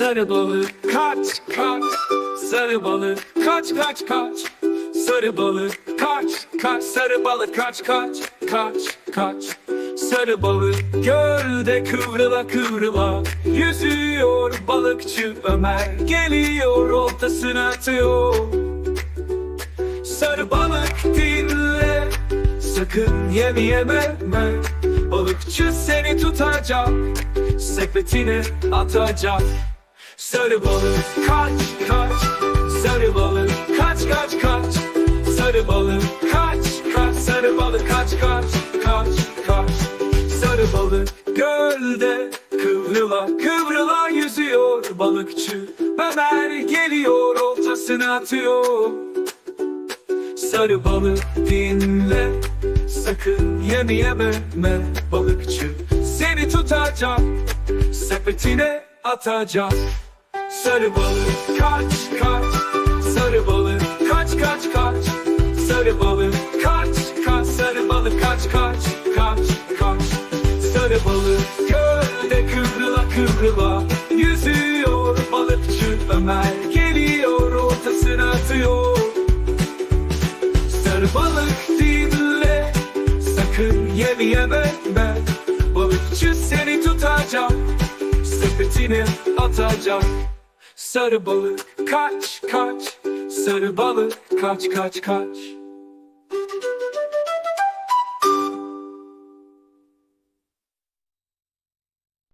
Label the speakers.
Speaker 1: Sarı balık kaç kaç. Sarı balık kaç kaç kaç. Sarı balık kaç kaç. Sarı balık kaç kaç kaç kaç. Sarı balık gölde kıvrıla kıvrıla Yüzüyor balıkçı Ömer. Geliyor oltasını atıyor. Sarı balık dinle. Sakın yeme yeme me. Balıkçı seni tutacak. Sepetine atacak Sarı balık kaç kaç. Sarı balık kaç kaç kaç. Sarı balık kaç kaç. Sarı balık kaç kaç kaç kaç. Sarı balık gölde kıvrıla kıvrıla yüzüyor. Balıkçı Ömer geliyor oltasını atıyor. Sarı balık dinle Sakın yeme me balıkçı Seni tutacak Sepetine atacak Sarı balık kaç kaç. Sarı balık kaç kaç kaç. Sarı balık kaç kaç. Sarı balık kaç kaç kaç kaç. Sarı balık gölde kıvrıla kıvrıla Yüzüyor balıkçı Ömer. Geliyor ortasına atıyor. Sarı balık dinle Sakın yeme yeme ben. Balıkçı seni tutacak Sepetine atacak Sarı balık kaç kaç. Sarı balık kaç kaç kaç